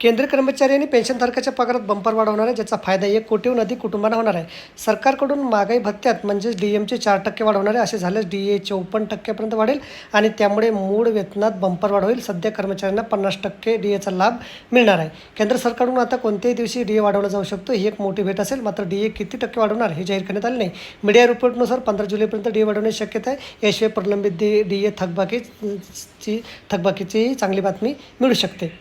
केंद्रीय कर्मचारी आणि पेन्शनधारकाच्या पगारात बंपर वाढ होणार आहे ज्याचा फायदा एक कोटीहून अधिक कुटुंबांना होणार आहे. सरकारकडून महागाई भत्त्यात म्हणजेच डी एमचे चार टक्के वाढ होणार आहे असे झाल्यास डी ए चौपन्न टक्क्यापर्यंत वाढेल आणि त्यामुळे मूळ वेतनात बंपर वाढ होईल. सध्या कर्मचाऱ्यांना पन्नास टक्के डी एचा लाभ मिळणार आहे. केंद्र सरकारकडून आता कोणत्याही दिवशी डी ए वाढवला जाऊ शकतो ही एक मोठी भेट असेल. मात्र डी ए किती टक्के वाढवणार हे जाहीर करण्यात आले नाही. मीडिया रिपोर्टनुसार पंधरा जुलैपर्यंत डी ए वाढवण्याची शक्यता आहे. याशिवाय प्रलंबित डी डी ए थकबाकीची थकबाकीची चांगली बातमी मिळू शकते.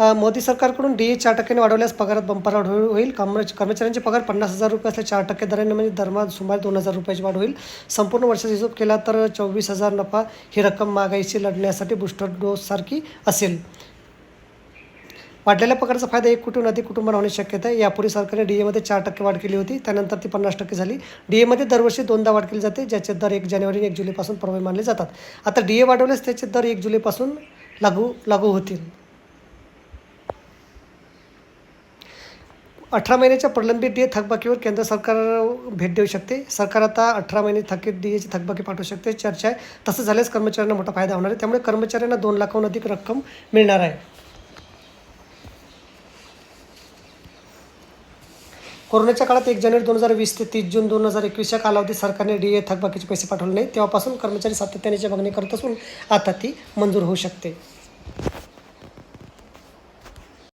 मोदी सरकारकडून डी ए चार टक्क्याने वाढवल्यास पगारात बंपर वाढ होईल. कर्म कर्मचाऱ्यांचे पगार पन्नास हजार रुपये असले चार टक्के दराने म्हणजे दरमहा सुमारे दोन हजार रुपयाची वाढ होईल. संपूर्ण वर्षाचा हिशोब केला तर चोवीस हजार नफा ही रक्कम महागाईशी लढण्यासाठी बूस्टर डोससारखी असेल. वाढलेल्या पगाराचा फायदा एक कुटुंब अधिक कुटुंबांना होण्याची शक्यता आहे. यापूर्वी सरकारने डी एमध्ये चार टक्के वाढ केली होती. त्यानंतर ती पन्नास टक्के झाली. डी एमध्ये दरवर्षी दोनदा वाढ केली जाते ज्याचे दर एक जानेवारी आणि एक जुलैपासून प्रभावी मानले जातात. आता डी ए वाढवल्यास त्याचे दर एक जुलैपासून लागू लागू होतील. अठरा महिन्याच्या प्रलंबित डी ए थकबाकीवर केंद्र सरकार भेट देऊ शकते. सरकार आता अठरा महिने थकीत डी एची थकबाकी पाठवू शकते. चर्चा आहे. तसं झाल्यास कर्मचाऱ्यांना मोठा फायदा होणार आहे. त्यामुळे कर्मचाऱ्यांना दोन लाखाहून अधिक रक्कम मिळणार आहे. कोरोनाच्या काळात एक जानेवारी दोन हजार वीस ते तीस जून दोन हजार एकवीस या कालावधीत सरकारने डी ए थकबाकीचे पैसे पाठवले नाही तेव्हापासून कर्मचारी सातत्याने मागणी करत असून आता ती मंजूर होऊ शकते.